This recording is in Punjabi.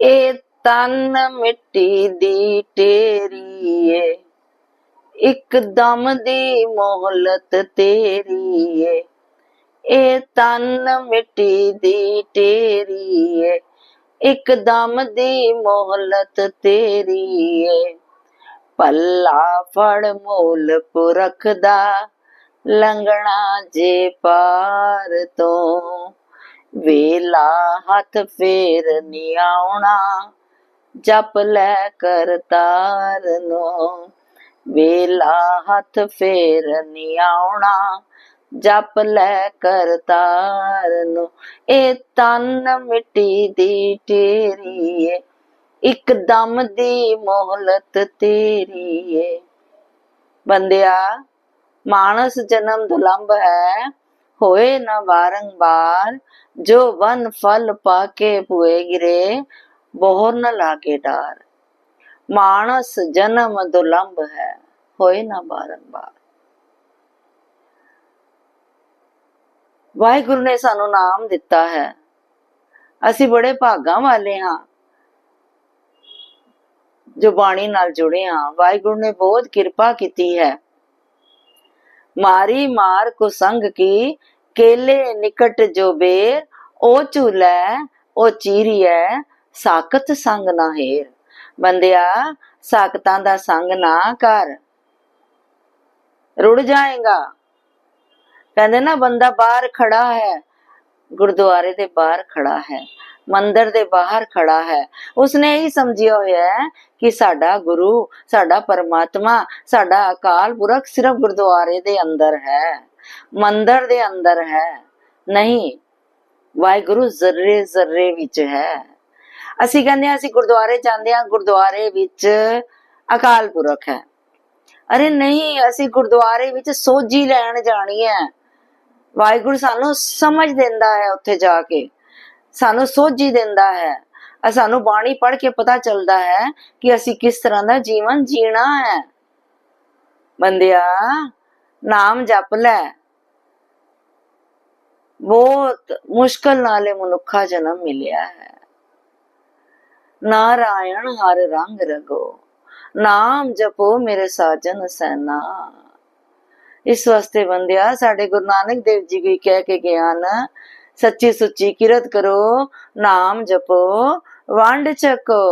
ਇਹ ਤਨ ਮਿੱਟੀ ਦੀ ਢੇਰੀ ਏ ਇੱਕਦਮ ਦੀ ਮੋਹਲਤ ਤੇਰੀ ਏ ਇਹ ਤਨ ਮਿੱਟੀ ਦੀ ਢੇਰੀ ਏ ਇੱਕਦਮ ਦੀ ਮੋਹਲਤ ਤੇਰੀ ਏ ਪੱਲਾ ਫੜ ਮੋਲ ਪੁਰਖ ਦਾ ਲੰਘਣਾ ਜੇ ਪਾਰ ਤੋਂ। ਵੇਲਾ ਹੱਥ ਫੇਰ ਨੀ ਆਉਣਾ, ਜਪ ਲੈ ਕਰਤਾਰ ਨੂੰ। ਵੇਲਾ ਹੱਥ ਫੇਰ ਨੀ ਆਉਣਾ, ਜਪ ਲੈ ਕਰਤਾਰ ਨੂੰ। ਇਹ ਤਨ ਮਿੱਟੀ ਦੀ ਢੇਰੀ ਏ, ਇੱਕਦਮ ਦੀ ਮੋਹਲਤ ਤੇਰੀ ਏ। ਬੰਦਿਆ, ਮਾਨਸ ਜਨਮ ਦੁਲੰਭ ਹੈ ਹੋਏ ਨਾ ਬਾਰੰਬਾਰ ਜੋ ਵਨ ਫਲ ਪਾਕੇ ਪੁਏ ਗਿਰੇ, ਬੋਹਰ ਨ ਲਾਗੇ ਡਾਰ। ਮਾਨਸ ਜਨਮ ਦੁਲੰਭ ਹੈ, ਹੋਏ ਨਾ ਬਾਰੰਬਾਰ ਵਾਹਿਗੁਰੂ ਨੇ ਸਾਨੂੰ ਨਾਮ ਦਿੱਤਾ ਹੈ। ਅਸੀਂ ਬੜੇ ਭਾਗਾਂ ਵਾਲੇ ਹਾਂ, ਜੋ ਬਾਣੀ ਨਾਲ ਜੁੜੇ ਹਾਂ। ਵਾਹਿਗੁਰੂ ਨੇ ਬਹੁਤ ਕਿਰਪਾ ਕੀਤੀ ਹੈ। ਮਾਰੀ ਮਾਰ ਕੋ ਸੰਗ ਕੀ, ਕੇਲੇ ਨਿਕਟ ਜੋ ਬੇਰ, ਉਹ ਝੂਲੈ ਉਹ ਚੀਰੀਐ, ਸਾਖਤ ਸੰਗ ਨਾ ਹੇਰ। ਬੰਦਿਆ, ਸਾਖਤਾਂ ਦਾ ਸੰਗ ਨਾ ਕਰ। ਰੁੜ ਜਾਏਗਾ। ਕਹਿੰਦੇ ਨਾ, ਬੰਦਾ ਬਾਹਰ ਖੜਾ ਹੈ, ਗੁਰਦੁਆਰੇ ਦੇ ਬਾਹਰ ਖੜਾ ਹੈ। ਮੰਦਿਰ ਦੇ ਬਾਹਰ ਖੜਾ ਹੈ। ਉਸਨੇ ਇਹ ਸਮਝਿਆ ਹੋਇਆ ਹੈ ਕਿ ਸਾਡਾ ਗੁਰੂ, ਸਾਡਾ ਪਰਮਾਤਮਾ, ਸਾਡਾ ਅਕਾਲ ਪੁਰਖ ਸਿਰਫ ਗੁਰਦੁਆਰੇ ਦੇ ਅੰਦਰ ਹੈ। ਮੰਦਿਰ ਦੇ ਅੰਦਰ ਹੈ। ਨਹੀਂ, ਵਾਹਿਗੁਰੂ ਜ਼ਰਰੇ ਜ਼ਰਰੇ ਵਿੱਚ ਹੈ। ਅਸੀਂ ਕਹਿੰਦੇ ਆ ਅਸੀਂ ਗੁਰਦੁਆਰੇ ਜਾਂਦੇ ਆ ਗੁਰਦੁਆਰੇ ਵਿੱਚ ਅਕਾਲ ਪੁਰਖ ਹੈ। ਅਰੇ ਨਹੀਂ, ਅਸੀਂ ਗੁਰਦੁਆਰੇ ਵਿੱਚ ਸੋਝੀ ਲੈਣ ਜਾਣੀ ਹੈ। ਵਾਹਿਗੁਰੂ ਸਾਨੂੰ ਸਮਝ ਦਿੰਦਾ ਹੈ ਉੱਥੇ ਜਾ ਕੇ। ਸਾਨੂੰ ਸੋਝੀ ਦਿੰਦਾ ਹੈ। ਅ ਸਾਨੂੰ ਬਾਣੀ ਪੜ੍ਹ ਕੇ ਪਤਾ ਚੱਲਦਾ ਹੈ ਕਿ ਅਸੀਂ ਕਿਸ ਤਰ੍ਹਾਂ ਦਾ ਜੀਵਨ ਜੀਣਾ ਹੈ। ਬੰਦਿਆ, ਨਾਮ ਜਪ ਲੈ। ਬਹੁਤ ਮੁਸ਼ਕਲ ਨਾਲੇ ਮਨੁੱਖਾ ਜਨਮ ਮਿਲਿਆ ਹੈ। ਨਾਰਾਇਣ ਹਰ ਰੰਗ ਰਗੋ, ਨਾਮ ਜਪੋ ਮੇਰੇ ਸਾਜਨ ਸੈਨਾ। ਇਸ ਵਾਸਤੇ ਬੰਦਿਆ, ਸਾਡੇ ਗੁਰੂ ਨਾਨਕ ਦੇਵ ਜੀ ਵੀ ਕਹਿ ਕੇ ਗਿਆ ਨਾ ਸੱਚੀ ਸੁੱਚੀ ਕਿਰਤ ਕਰੋ ਨਾਮ ਜਪੋ ਵੰਡ ਛਕੋ